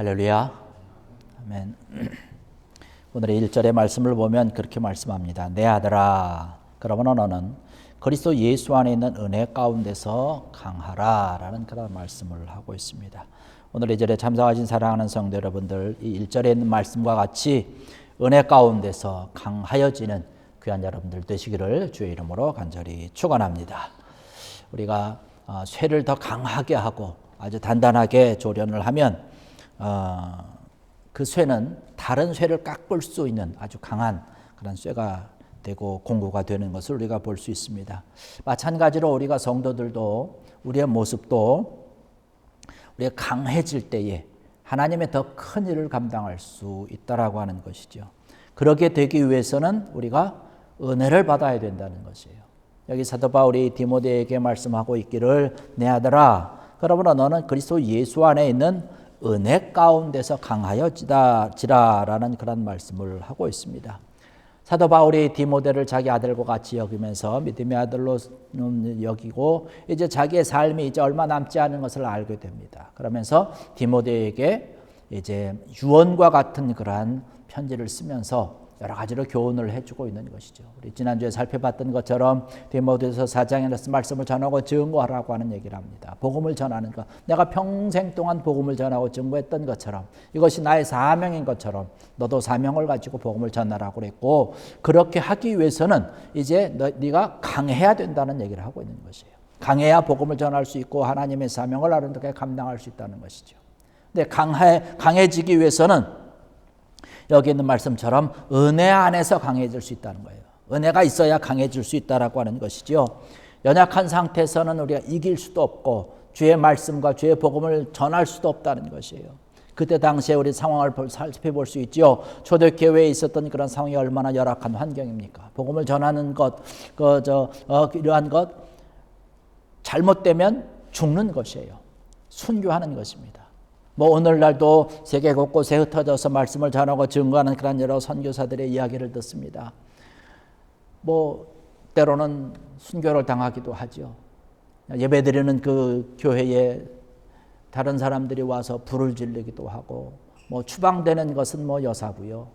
할렐루야. 아멘. 오늘의 1절의 말씀을 보면 그렇게 말씀합니다. 내 아들아, 그러므로 너는 그리스도 예수 안에 있는 은혜 가운데서 강하라 라는 그런 말씀을 하고 있습니다. 오늘 2절에 참석하신 사랑하는 성도 여러분들 이 1절에 있는 말씀과 같이 은혜 가운데서 강하여지는 귀한 여러분들 되시기를 주의 이름으로 간절히 축원합니다. 우리가 어, 쇠를 더 강하게 하고 아주 단단하게 조련을 하면 어, 그 쇠는 다른 쇠를 깎을 수 있는 아주 강한 그런 쇠가 되고 공구가 되는 것을 우리가 볼 수 있습니다. 마찬가지로 우리가 성도들도 우리의 모습도 우리가 강해질 때에 하나님의 더 큰 일을 감당할 수 있다라고 하는 것이죠. 그렇게 되기 위해서는 우리가 은혜를 받아야 된다는 것이에요. 여기 사도 바울이 디모데에게 말씀하고 있기를 내 아들아 그러므로 너는 그리스도 예수 안에 있는 은혜 가운데서 강하여지라라는 그런 말씀을 하고 있습니다. 사도 바울이 디모데를 자기 아들과 같이 여기면서 믿음의 아들로 여기고 이제 자기의 삶이 이제 얼마 남지 않은 것을 알게 됩니다. 그러면서 디모데에게 이제 유언과 같은 그러한 편지를 쓰면서 여러 가지로 교훈을 해주고 있는 것이죠. 우리 지난주에 살펴봤던 것처럼 디모데서 4장에서 말씀을 전하고 증거하라고 하는 얘기를 합니다. 복음을 전하는 것. 내가 평생 동안 복음을 전하고 증거했던 것처럼 이것이 나의 사명인 것처럼 너도 사명을 가지고 복음을 전하라고 그랬고 그렇게 하기 위해서는 이제 너, 네가 강해야 된다는 얘기를 하고 있는 것이에요. 강해야 복음을 전할 수 있고 하나님의 사명을 아름답게 감당할 수 있다는 것이죠. 근데 강해 강해지기 위해서는 여기 있는 말씀처럼 은혜 안에서 강해질 수 있다는 거예요. 은혜가 있어야 강해질 수 있다라고 하는 것이죠. 연약한 상태에서는 우리가 이길 수도 없고 주의 말씀과 주의 복음을 전할 수도 없다는 것이에요. 그때 당시에 우리 상황을 살펴볼 수 있죠. 초대교회에 있었던 그런 상황이 얼마나 열악한 환경입니까? 복음을 전하는 것, 그 저 어, 이러한 것 잘못되면 죽는 것이에요. 순교하는 것입니다. 뭐 오늘날도 세계 곳곳에 흩어져서 말씀을 전하고 증거하는 그런 여러 선교사들의 이야기를 듣습니다. 뭐 때로는 순교를 당하기도 하죠. 예배드리는 그 교회에 다른 사람들이 와서 불을 지르기도 하고 뭐 추방되는 것은 뭐 여사고요.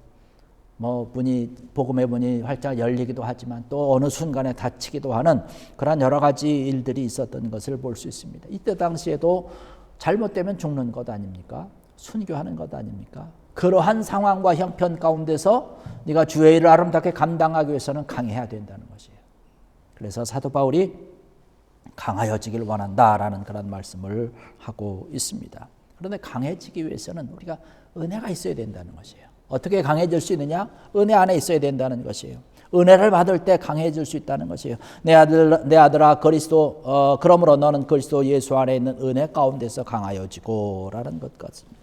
뭐 문이 복음의 문이 활짝 열리기도 하지만 또 어느 순간에 닫히기도 하는 그런 여러 가지 일들이 있었던 것을 볼 수 있습니다. 이때 당시에도 잘못되면 죽는 것 아닙니까? 순교하는 것 아닙니까? 그러한 상황과 형편 가운데서 네가 주의 일을 아름답게 감당하기 위해서는 강해야 된다는 것이에요. 그래서 사도 바울이 강하여지길 원한다라는 그런 말씀을 하고 있습니다. 그런데 강해지기 위해서는 우리가 은혜가 있어야 된다는 것이에요. 어떻게 강해질 수 있느냐? 은혜 안에 있어야 된다는 것이에요. 은혜를 받을 때 강해질 수 있다는 것이에요. 내 아들 내 아들아 그리스도 어, 그러므로 너는 그리스도 예수 안에 있는 은혜 가운데서 강하여지고라는 것 같습니다.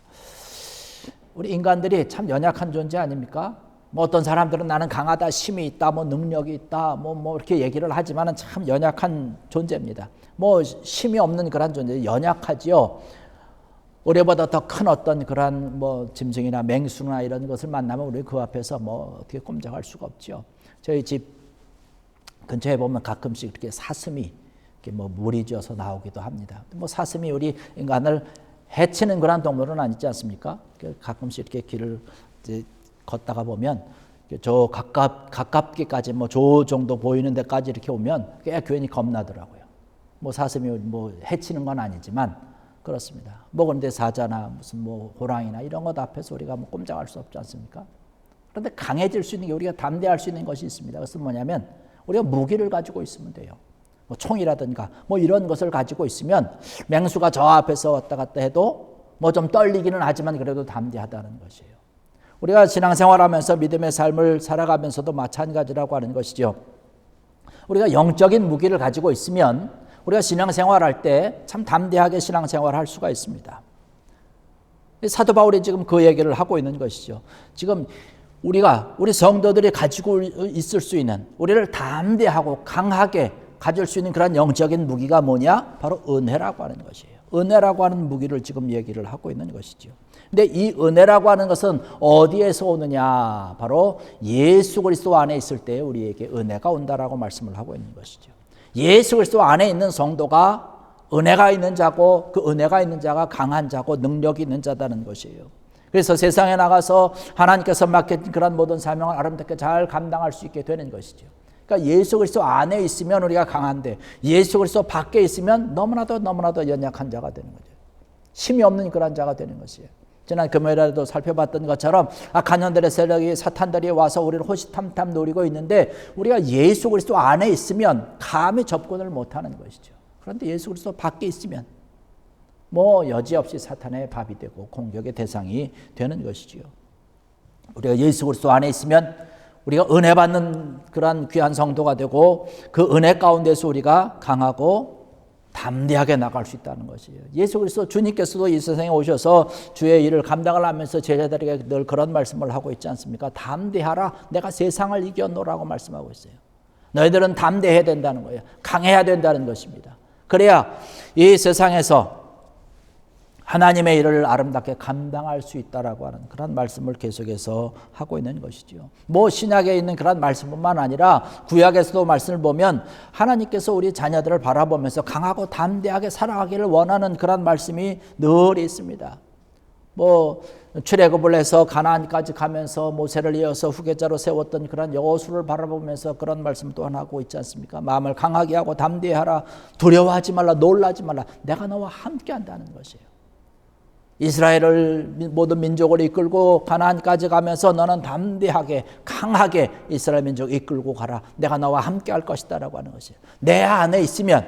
우리 인간들이 참 연약한 존재 아닙니까? 뭐 어떤 사람들은 나는 강하다, 힘이 있다, 뭐 능력이 있다, 뭐, 뭐 이렇게 얘기를 하지만은 참 연약한 존재입니다. 뭐 힘이 없는 그런 존재, 연약하지요. 우리보다 더 큰 어떤 그러한 뭐 짐승이나 맹수나 이런 것을 만나면 우리 그 앞에서 뭐 어떻게 꼼짝할 수가 없죠. 저희 집 근처에 보면 가끔씩 이렇게 사슴이 이렇게 뭐 물이 져서 나오기도 합니다. 뭐 사슴이 우리 인간을 해치는 그런 동물은 아니지 않습니까? 그 가끔씩 이렇게 길을 걷다가 보면 저 가깝 가깝게까지 뭐 저 정도 보이는 데까지 이렇게 오면 꽤 괜히 겁나더라고요. 뭐 사슴이 뭐 해치는 건 아니지만 그렇습니다. 뭐 그런데 사자나 무슨 뭐 호랑이나 이런 것 앞에서 우리가 뭐 꼼짝할 수 없지 않습니까? 그런데 강해질 수 있는 게 우리가 담대할 수 있는 것이 있습니다. 그것은 뭐냐면 우리가 무기를 가지고 있으면 돼요. 뭐 총이라든가 뭐 이런 것을 가지고 있으면 맹수가 저 앞에서 왔다 갔다 해도 뭐 좀 떨리기는 하지만 그래도 담대하다는 것이에요. 우리가 신앙생활하면서 믿음의 삶을 살아가면서도 마찬가지라고 하는 것이죠. 우리가 영적인 무기를 가지고 있으면 우리가 신앙생활할 때 참 담대하게 신앙생활할 수가 있습니다. 사도 바울이 지금 그 얘기를 하고 있는 것이죠. 지금 우리가 우리 성도들이 가지고 있을 수 있는 우리를 담대하고 강하게 가질 수 있는 그런 영적인 무기가 뭐냐? 바로 은혜라고 하는 것이에요. 은혜라고 하는 무기를 지금 얘기를 하고 있는 것이죠. 근데 이 은혜라고 하는 것은 어디에서 오느냐? 바로 예수 그리스도 안에 있을 때 우리에게 은혜가 온다라고 말씀을 하고 있는 것이죠. 예수 그리스도 안에 있는 성도가 은혜가 있는 자고 그 은혜가 있는 자가 강한 자고 능력이 있는 자다는 것이에요. 그래서 세상에 나가서 하나님께서 맡긴 그런 모든 사명을 아름답게 잘 감당할 수 있게 되는 것이죠. 그러니까 예수 그리스도 안에 있으면 우리가 강한데 예수 그리스도 밖에 있으면 너무나도 너무나도 연약한 자가 되는 거죠. 힘이 없는 그런 자가 되는 것이에요. 지난 금요일에도 살펴봤던 것처럼 악한 년들의 세력이 사탄들이 와서 우리를 호시탐탐 노리고 있는데 우리가 예수 그리스도 안에 있으면 감히 접근을 못하는 것이죠. 그런데 예수 그리스도 밖에 있으면 뭐 여지없이 사탄의 밥이 되고 공격의 대상이 되는 것이지요. 우리가 예수 그리스도 안에 있으면 우리가 은혜 받는 그러한 귀한 성도가 되고 그 은혜 가운데서 우리가 강하고 담대하게 나갈 수 있다는 것이에요. 예수 그리스도 주님께서도 이 세상에 오셔서 주의 일을 감당을 하면서 제자들에게 늘 그런 말씀을 하고 있지 않습니까? 담대하라. 내가 세상을 이겼노라고 말씀하고 있어요. 너희들은 담대해야 된다는 거예요. 강해야 된다는 것입니다. 그래야 이 세상에서 하나님의 일을 아름답게 감당할 수 있다라고 하는 그런 말씀을 계속해서 하고 있는 것이지요. 뭐 신약에 있는 그런 말씀뿐만 아니라 구약에서도 말씀을 보면 하나님께서 우리 자녀들을 바라보면서 강하고 담대하게 살아가기를 원하는 그런 말씀이 늘 있습니다. 뭐 출애굽을 해서 가나안까지 가면서 모세를 이어서 후계자로 세웠던 그런 여호수를 바라보면서 그런 말씀 또한 하고 있지 않습니까? 마음을 강하게 하고 담대하라 두려워하지 말라 놀라지 말라 내가 너와 함께 한다는 것이에요. 이스라엘을 모든 민족을 이끌고 가나안까지 가면서 너는 담대하게 강하게 이스라엘 민족 이끌고 가라. 내가 너와 함께 할 것이다라고 하는 것이에요. 내 안에 있으면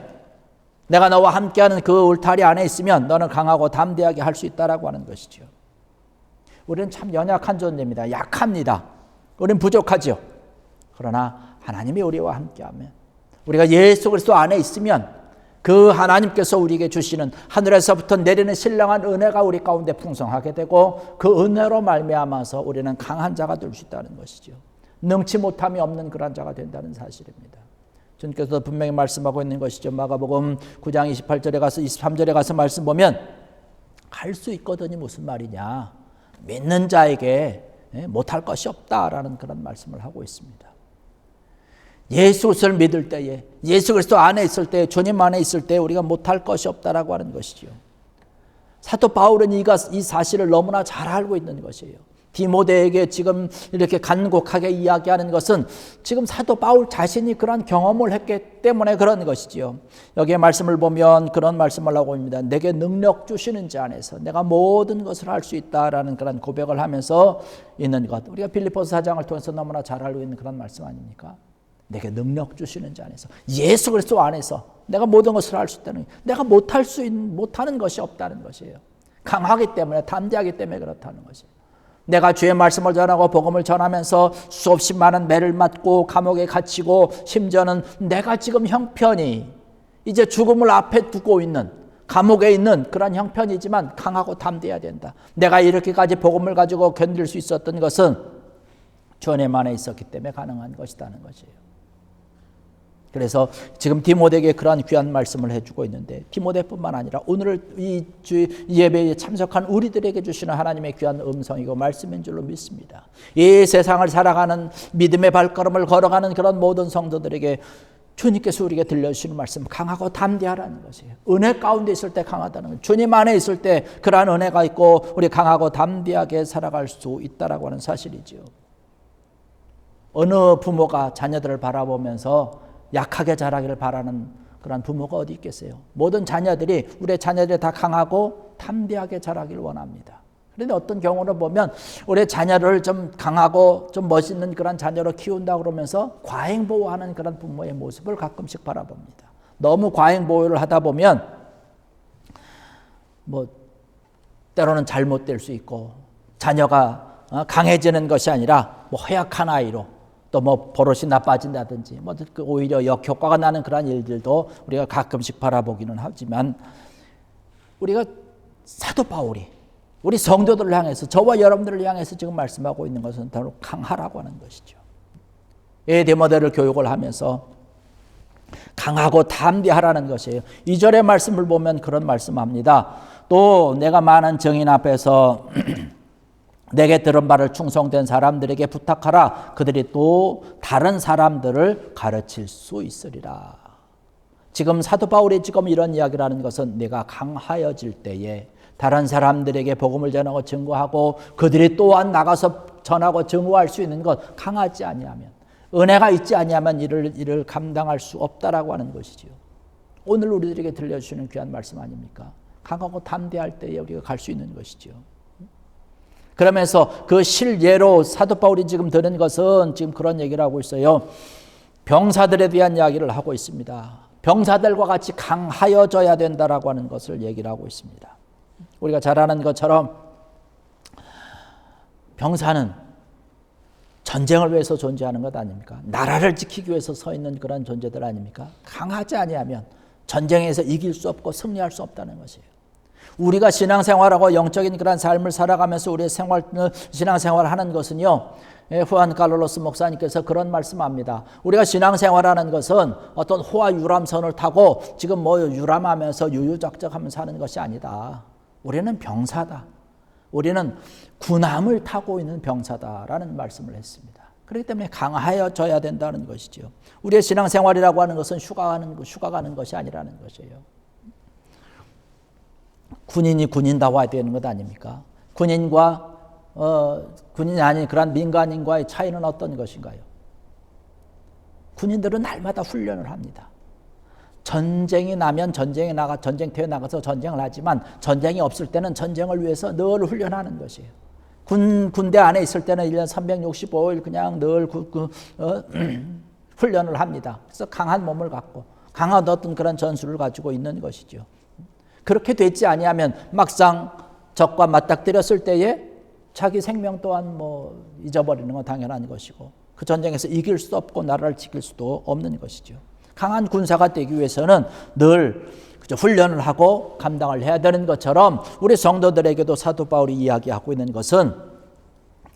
내가 너와 함께하는 그 울타리 안에 있으면 너는 강하고 담대하게 할 수 있다라고 하는 것이죠. 우리는 참 연약한 존재입니다. 약합니다. 우리는 부족하죠. 그러나 하나님이 우리와 함께하면 우리가 예수 그리스도 안에 있으면 그 하나님께서 우리에게 주시는 하늘에서부터 내리는 신령한 은혜가 우리 가운데 풍성하게 되고 그 은혜로 말미암아서 우리는 강한 자가 될 수 있다는 것이죠. 능치 못함이 없는 그런 자가 된다는 사실입니다. 주님께서 분명히 말씀하고 있는 것이죠. 마가복음 9장 28절에 가서 23절에 가서 말씀 보면 할 수 있거든이 무슨 말이냐? 믿는 자에게 예, 못할 것이 없다라는 그런 말씀을 하고 있습니다. 예수 그리스도를 믿을 때에 예수 그리스도 안에 있을 때 주님 안에 있을 때 우리가 못할 것이 없다라고 하는 것이죠. 사도 바울은 이가 이 사실을 너무나 잘 알고 있는 것이에요. 디모데에게 지금 이렇게 간곡하게 이야기하는 것은 지금 사도 바울 자신이 그런 경험을 했기 때문에 그런 것이지요. 여기에 말씀을 보면 그런 말씀을 하고 있습니다. 내게 능력 주시는 자 안에서 내가 모든 것을 할 수 있다라는 그런 고백을 하면서 있는 것. 우리가 빌리포스 사장을 통해서 너무나 잘 알고 있는 그런 말씀 아닙니까? 내게 능력 주시는 자 안에서 예수 그리스도 안에서 내가 모든 것을 할 수 있다는 내가 못할 수 있는 못하는 것이 없다는 것이에요. 강하기 때문에 담대하기 때문에 그렇다는 것이에요. 내가 주의 말씀을 전하고 복음을 전하면서 수없이 많은 매를 맞고 감옥에 갇히고 심지어는 내가 지금 형편이 이제 죽음을 앞에 두고 있는 감옥에 있는 그런 형편이지만 강하고 담대해야 된다. 내가 이렇게까지 복음을 가지고 견딜 수 있었던 것은 주 안에만 있었기 때문에 가능한 것이라는 것이에요. 그래서 지금 디모데에게 그러한 귀한 말씀을 해주고 있는데 디모데뿐만 아니라 오늘 이 예배에 참석한 우리들에게 주시는 하나님의 귀한 음성이고 말씀인 줄로 믿습니다. 이 세상을 살아가는 믿음의 발걸음을 걸어가는 그런 모든 성도들에게 주님께서 우리에게 들려주시는 말씀 강하고 담대하라는 것이에요. 은혜 가운데 있을 때 강하다는 것. 주님 안에 있을 때 그러한 은혜가 있고 우리 강하고 담대하게 살아갈 수 있다라고 하는 사실이지요. 어느 부모가 자녀들을 바라보면서 약하게 자라기를 바라는 그런 부모가 어디 있겠어요? 모든 자녀들이 우리 자녀들이 다 강하고 담대하게 자라기를 원합니다. 그런데 어떤 경우를 보면 우리 자녀를 좀 강하고 좀 멋있는 그런 자녀로 키운다 그러면서 과잉 보호하는 그런 부모의 모습을 가끔씩 바라봅니다. 너무 과잉 보호를 하다 보면 뭐 때로는 잘못될 수 있고 자녀가 어, 강해지는 것이 아니라 뭐 허약한 아이로 또 뭐 버릇이 나빠진다든지 뭐그 오히려 역효과가 나는 그런 일들도 우리가 가끔씩 바라보기는 하지만 우리가 사도 바울이 우리 성도들을 향해서 저와 여러분들을 향해서 지금 말씀하고 있는 것은 바로 강하라고 하는 것이죠. 에데모델을 교육을 하면서 강하고 담대하라는 것이에요. 이절의 말씀을 보면 그런 말씀합니다. 또 내가 많은 정인 앞에서 내게 들은 바를 충성된 사람들에게 부탁하라. 그들이 또 다른 사람들을 가르칠 수 있으리라. 지금 사도 바울이 지금 이런 이야기를 하는 것은 내가 강하여질 때에 다른 사람들에게 복음을 전하고 증거하고 그들이 또한 나가서 전하고 증거할 수 있는 것 강하지 아니하면 은혜가 있지 아니하면 이를 이를 감당할 수 없다라고 하는 것이지요. 오늘 우리들에게 들려주시는 귀한 말씀 아닙니까? 강하고 담대할 때에 우리가 갈 수 있는 것이지요. 그러면서 그 실예로 사도 바울이 지금 드는 것은 지금 그런 얘기를 하고 있어요. 병사들에 대한 이야기를 하고 있습니다. 병사들과 같이 강하여져야 된다라고 하는 것을 얘기를 하고 있습니다. 우리가 잘 아는 것처럼 병사는 전쟁을 위해서 존재하는 것 아닙니까? 나라를 지키기 위해서 서 있는 그런 존재들 아닙니까? 강하지 아니하면 전쟁에서 이길 수 없고 승리할 수 없다는 것이에요. 우리가 신앙생활하고 영적인 그런 삶을 살아가면서 우리의 생활 신앙생활을 하는 것은요. 예, 후안 칼로로스 목사님께서 그런 말씀합니다. 우리가 신앙생활하는 것은 어떤 호화 유람선을 타고 지금 뭐 유람하면서 유유작적하면서 하는 것이 아니다. 우리는 병사다. 우리는 군함을 타고 있는 병사다라는 말씀을 했습니다. 그렇기 때문에 강하여져야 된다는 것이죠. 우리의 신앙생활이라고 하는 것은 휴가 가는 휴가 가는 것이 아니라는 것이에요. 군인이 군인다워야 되는 것 아닙니까? 군인과 어, 군인이 아닌 그런 민간인과의 차이는 어떤 것인가요? 군인들은 날마다 훈련을 합니다. 전쟁이 나면 전쟁에 나가 전쟁터에 나가서 전쟁을 하지만 전쟁이 없을 때는 전쟁을 위해서 늘 훈련하는 것이에요. 군 군대 안에 있을 때는 1년 365일 그냥 늘 구, 구, 어, 훈련을 합니다. 그래서 강한 몸을 갖고 강한 어떤 그런 전술을 가지고 있는 것이죠. 그렇게 되지 아니하면 막상 적과 맞닥뜨렸을 때에 자기 생명 또한 뭐 잊어버리는 건 당연한 것이고 그 전쟁에서 이길 수 없고 나라를 지킬 수도 없는 것이죠. 강한 군사가 되기 위해서는 늘 훈련을 하고 감당을 해야 되는 것처럼 우리 성도들에게도 사도 바울이 이야기하고 있는 것은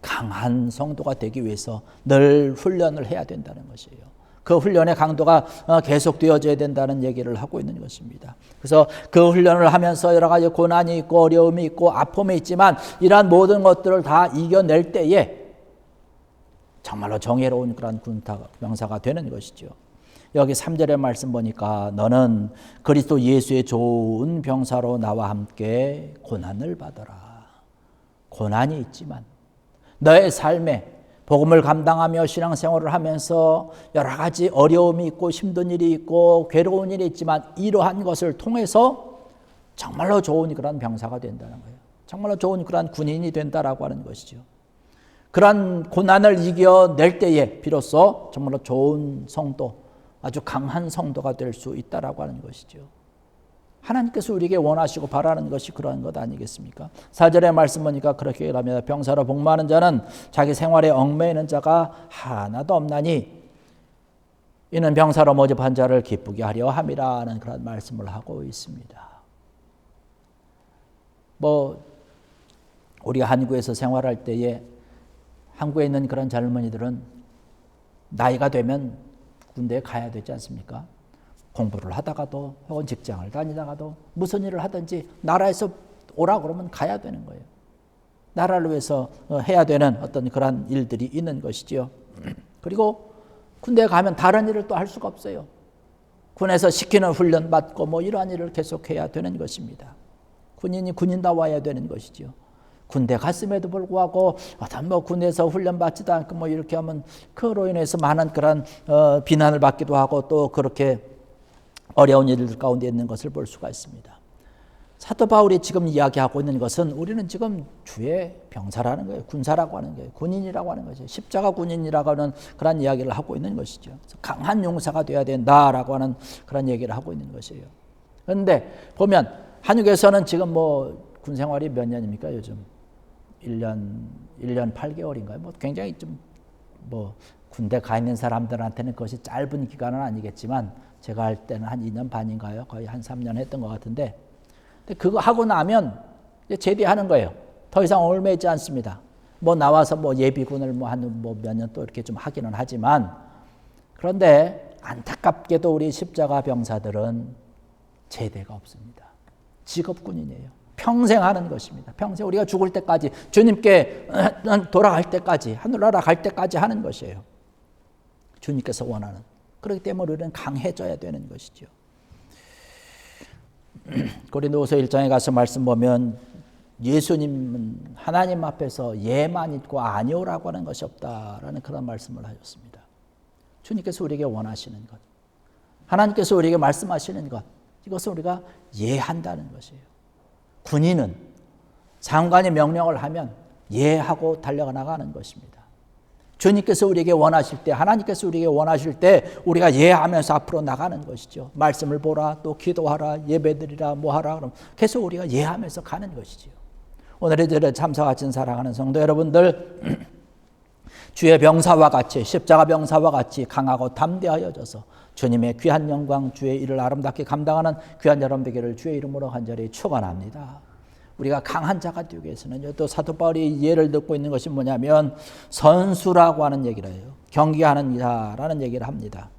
강한 성도가 되기 위해서 늘 훈련을 해야 된다는 것이에요. 그 훈련의 강도가 어, 계속되어져야 된다는 얘기를 하고 있는 것입니다. 그래서 그 훈련을 하면서 여러 가지 고난이 있고 어려움이 있고 아픔이 있지만 이러한 모든 것들을 다 이겨낼 때에 정말로 정예로운 그런 군타 병사가 되는 것이죠. 여기 3절의 말씀 보니까 너는 그리스도 예수의 좋은 병사로 나와 함께 고난을 받아라. 고난이 있지만 너의 삶에 복음을 감당하며 신앙생활을 하면서 여러 가지 어려움이 있고 힘든 일이 있고 괴로운 일이 있지만 이러한 것을 통해서 정말로 좋은 그런 병사가 된다는 거예요. 정말로 좋은 그런 군인이 된다라고 하는 것이죠. 그러한 고난을 이겨낼 때에 비로소 정말로 좋은 성도, 아주 강한 성도가 될 수 있다라고 하는 것이죠. 하나님께서 우리에게 원하시고 바라는 것이 그러한 것 아니겠습니까? 사절의 말씀 보니까 그렇게 합니다. 병사로 복무하는 자는 자기 생활에 얽매이는 자가 하나도 없나니 이는 병사로 모집한 자를 기쁘게 하려 함이라는 그런 말씀을 하고 있습니다. 뭐 우리가 한국에서 생활할 때에 한국에 있는 그런 젊은이들은 나이가 되면 군대에 가야 되지 않습니까? 공부를 하다가도 혹은 직장을 다니다가도 무슨 일을 하든지 나라에서 오라 그러면 가야 되는 거예요. 나라를 위해서 어, 해야 되는 어떤 그런 일들이 있는 것이지요. 그리고 군대에 가면 다른 일을 또 할 수가 없어요. 군에서 시키는 훈련 받고 뭐 이러한 일을 계속해야 되는 것입니다. 군인이 군인다워야 되는 것이지요. 군대 갔음에도 불구하고 어떤 뭐 군에서 훈련 받지도 않고 뭐 이렇게 하면 그로 인해서 많은 그런 어, 비난을 받기도 하고 또 그렇게 어려운 일들 가운데 있는 것을 볼 수가 있습니다. 사도 바울이 지금 이야기하고 있는 것은 우리는 지금 주의 병사라는 거예요. 군사라고 하는 거예요. 군인이라고 하는 거죠. 십자가 군인이라고 하는 그런 이야기를 하고 있는 것이죠. 강한 용사가 되어야 된다라고 하는 그런 얘기를 하고 있는 것이에요. 그런데 보면 한국에서는 지금 뭐 군 생활이 몇 년입니까 요즘? 1년 1년 8개월인가요? 뭐 굉장히 좀 뭐 군대 가 있는 사람들한테는 그것이 짧은 기간은 아니겠지만 제가 할 때는 한 2년 반인가요? 거의 한 3년 했던 것 같은데 그거 하고 나면 제대하는 거예요. 더 이상 얽매지 않습니다. 뭐 나와서 뭐 예비군을 뭐 한 뭐 몇 년 또 이렇게 좀 하기는 하지만 그런데 안타깝게도 우리 십자가 병사들은 제대가 없습니다. 직업군인이에요. 평생 하는 것입니다. 평생 우리가 죽을 때까지 주님께 돌아갈 때까지 하늘나라 갈 때까지 하는 것이에요. 주님께서 원하는. 그렇기 때문에 우리는 강해져야 되는 것이죠. 고린도후서 1장에 가서 말씀 보면 예수님은 하나님 앞에서 예만 있고 아니오라고 하는 것이 없다라는 그런 말씀을 하셨습니다. 주님께서 우리에게 원하시는 것, 하나님께서 우리에게 말씀하시는 것, 이것을 우리가 예한다는 것이에요. 군인은 장관의 명령을 하면 예하고 달려가 나가는 것입니다. 주님께서 우리에게 원하실 때, 하나님께서 우리에게 원하실 때 우리가 예하면서 앞으로 나가는 것이죠. 말씀을 보라, 또 기도하라, 예배드리라, 뭐 하라 그럼 계속 우리가 예하면서 가는 것이죠. 오늘의 절에 참석하신 사랑하는 성도 여러분들, 주의 병사와 같이 십자가 병사와 같이 강하고 담대하여져서 주님의 귀한 영광, 주의 일을 아름답게 감당하는 귀한 여러분 되기를 주의 이름으로 간절히 축원합니다. 우리가 강한 자가 되기 위해서는요. 또 사도 바울이 예를 듣고 있는 것이 뭐냐면 선수라고 하는 얘기를 해요. 경기하는 자라는 얘기를 합니다.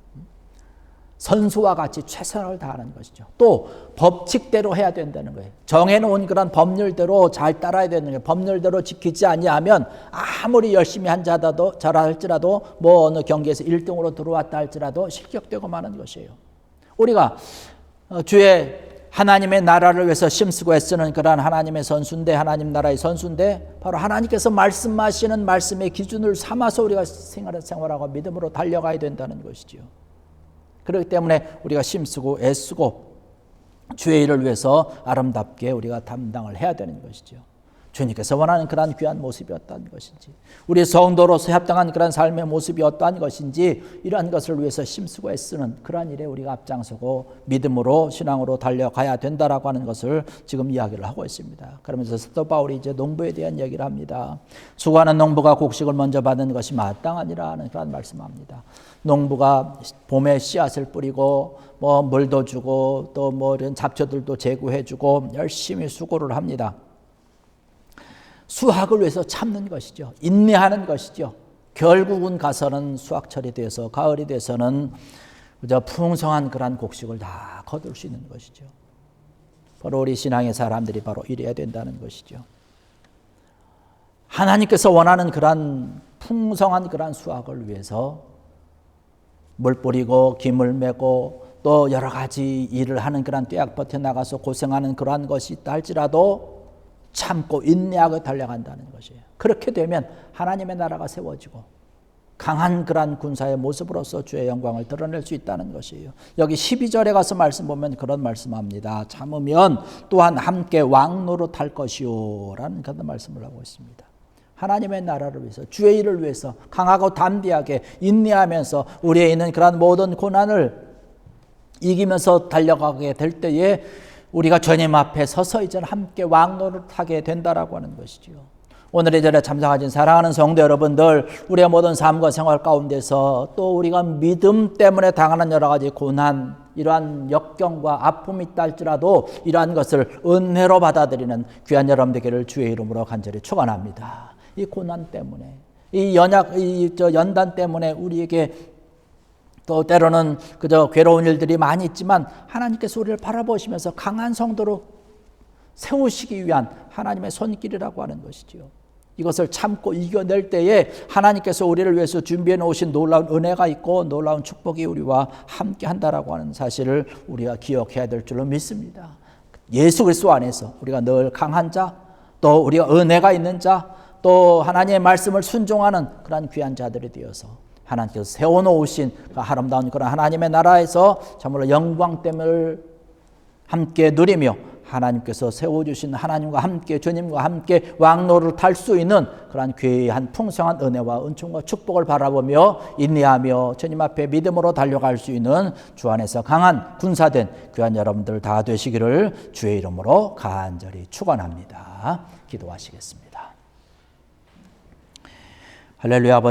선수와 같이 최선을 다하는 것이죠. 또 법칙대로 해야 된다는 거예요. 정해놓은 그런 법률대로 잘 따라야 되는 거예요. 법률대로 지키지 아니하면 아무리 열심히 한 자라도 자라 할지라도 뭐 어느 경기에서 1등으로 들어왔다 할지라도 실격되고 마는 것이에요. 우리가 어, 주의 하나님의 나라를 위해서 심쓰고 애쓰는 그러한 하나님의 선수인데 하나님 나라의 선수인데 바로 하나님께서 말씀하시는 말씀의 기준을 삼아서 우리가 생활하고 믿음으로 달려가야 된다는 것이지요. 그렇기 때문에 우리가 심쓰고 애쓰고 주의 일을 위해서 아름답게 우리가 담당을 해야 되는 것이죠. 주님께서 원하는 그러한 귀한 모습이 어떠한 것인지 우리 성도로서 합당한 그러한 삶의 모습이 어떠한 것인지 이러한 것을 위해서 심쓰고 애쓰는 그러한 일에 우리가 앞장서고 믿음으로 신앙으로 달려가야 된다라고 하는 것을 지금 이야기를 하고 있습니다. 그러면서 사도 바울이 이제 농부에 대한 얘기를 합니다. 수고하는 농부가 곡식을 먼저 받는 것이 마땅하니라 하는 그런 말씀합니다. 농부가 봄에 씨앗을 뿌리고 뭐 물도 주고 또 뭐 이런 잡초들도 제거해 주고 열심히 수고를 합니다. 수확을 위해서 참는 것이죠. 인내하는 것이죠. 결국은 가서는 수확철이 돼서 가을이 돼서는 그저 풍성한 그러한 곡식을 다 거둘 수 있는 것이죠. 바로 우리 신앙의 사람들이 바로 이래야 된다는 것이죠. 하나님께서 원하는 그러한 풍성한 그러한 수확을 위해서 물 뿌리고 김을 메고 또 여러 가지 일을 하는 그러한 떼약 버텨 나가서 고생하는 그러한 것이 있다 할지라도 참고 인내하고 달려간다는 것이에요. 그렇게 되면 하나님의 나라가 세워지고 강한 그러한 군사의 모습으로서 주의 영광을 드러낼 수 있다는 것이에요. 여기 12절에 가서 말씀 보면 그런 말씀합니다. 참으면 또한 함께 왕노릇 할 것이요 라는 그런 말씀을 하고 있습니다. 하나님의 나라를 위해서 주의 일을 위해서 강하고 담대하게 인내하면서 우리에 있는 그러한 모든 고난을 이기면서 달려가게 될 때에 우리가 주님 앞에 서서 이제 함께 왕노를 타게 된다라고 하는 것이지요. 오늘의 절에 참석하신 사랑하는 성도 여러분들, 우리의 모든 삶과 생활 가운데서 또 우리가 믿음 때문에 당하는 여러 가지 고난, 이러한 역경과 아픔이 있다 할지라도 이러한 것을 은혜로 받아들이는 귀한 여러분 되기를 주의 이름으로 간절히 축원합니다. 이 고난 때문에, 이 연약, 이 저 연단 때문에 우리에게 또 때로는 그저 괴로운 일들이 많이 있지만 하나님께서 우리를 바라보시면서 강한 성도로 세우시기 위한 하나님의 손길이라고 하는 것이지요. 이것을 참고 이겨낼 때에 하나님께서 우리를 위해서 준비해 놓으신 놀라운 은혜가 있고 놀라운 축복이 우리와 함께 한다라고 하는 사실을 우리가 기억해야 될 줄로 믿습니다. 예수 그리스도 안에서 우리가 늘 강한 자, 또 우리가 은혜가 있는 자, 또 하나님의 말씀을 순종하는 그러한 귀한 자들이 되어서 하나님께서 세워놓으신 그 아름다운 그런 하나님의 나라에서 참으로 영광됨을 함께 누리며 하나님께서 세워주신 하나님과 함께 주님과 함께 왕로를 탈 수 있는 그러한 귀한 풍성한 은혜와 은총과 축복을 바라보며 인내하며 주님 앞에 믿음으로 달려갈 수 있는 주 안에서 강한 군사된 귀한 여러분들 다 되시기를 주의 이름으로 간절히 축원합니다. 기도하시겠습니다. 할렐루야 아버지